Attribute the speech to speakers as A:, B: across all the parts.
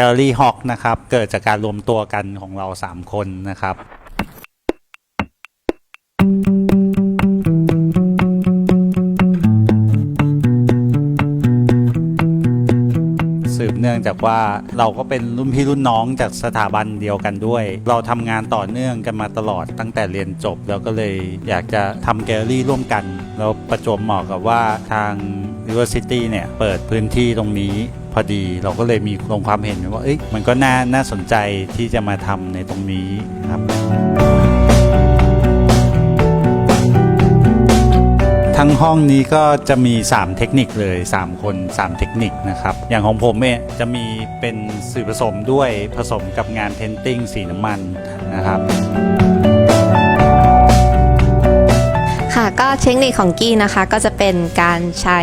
A: Gallery Hawk นะครับ เกิดจากการรวมตัวกันของเรา 3 คนนะครับ สืบเนื่องจากว่าเราก็เป็นรุ่นพี่รุ่นน้องจากสถาบันเดียวกันด้วย เราทำงานต่อเนื่องกันมาตลอดตั้งแต่เรียนจบ แล้วก็เลยอยากจะทำแกลลี่ร่วมกัน แล้วประจวบเหมาะกับว่าทาง University เนี่ย เปิดพื้นที่ตรงนี้ อดี เราก็เลยมีลงความเห็นว่าเอ้ยมันก็น่าน่าสนใจที่จะมาทำในตรงนี้ครับทั้งห้องนี้ก็จะมี 3 เทคนิคเลย 3 คน 3 เทคนิคนะครับ อย่างของผมเนี่ยจะมีเป็นสื่อผสมด้วยผสมกับงานเพนติ้งสีน้ำมันนะครับ
B: ก็เทคนิคของกี้นะคะก็จะเป็นการใช้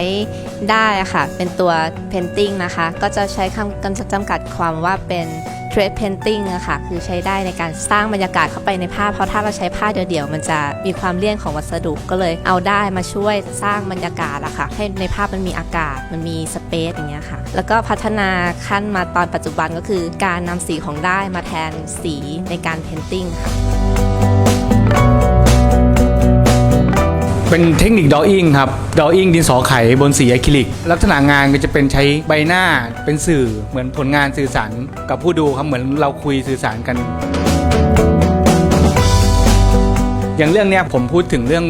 B: ได้ะค่ะ เป็นตัว painting นะคะ ก็จะใช้คำกันจำกัดความว่าเป็น trade painting อะค่ะคือใช้ได้ในการสร้างบรรยากาศเข้าไปในภาพ เพราะถ้าเราใช้ผ้าเดี่ยวๆมันจะมีความเลี่ยนของวัสดุก็เลยเอาได้มาช่วยสร้างบรรยากาศอะค่ะ ให้ในภาพมันมีอากาศมันมีสเปซอย่างเงี้ยค่ะ แล้วก็พัฒนาขั้นมาตอนปัจจุบันก็คือ การนำสีของได้มาแทนสีในการ painting ค่ะ
C: เป็นเทคนิคดออิ่งครับดออิ่งดินสอไขบนสีอะคริลิก ลักษณะงานก็จะเป็นใช้ใบหน้าเป็นสื่อเหมือนผลงานสื่อสารกับผู้ดูครับเหมือนเราคุยสื่อสารกัน อย่างเรื่องเนี้ยผมพูดถึงเรื่อง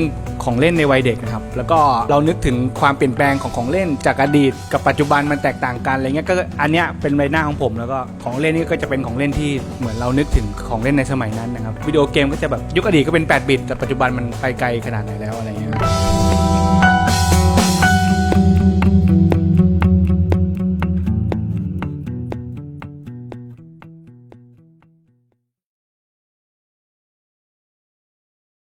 C: ของเล่นในวัยเด็กนะครับ แล้วก็เรานึกถึงความเปลี่ยนแปลงของของเล่นจากอดีต กับปัจจุบันมันแตกต่างกันอะไรเงี้ยก็อันเนี้ยเป็นใบหน้าของผมแล้วก็ของเล่นนี่ก็จะเป็นของเล่นที่เหมือนเรานึกถึงของเล่นในสมัยนั้นนะครับวิดีโอเกมก็จะแบบยุคอดีตก็เป็น 8 บิตแต่ปัจจุบันมันไปไกลขนาดไหนแล้วอะไรเงี้ย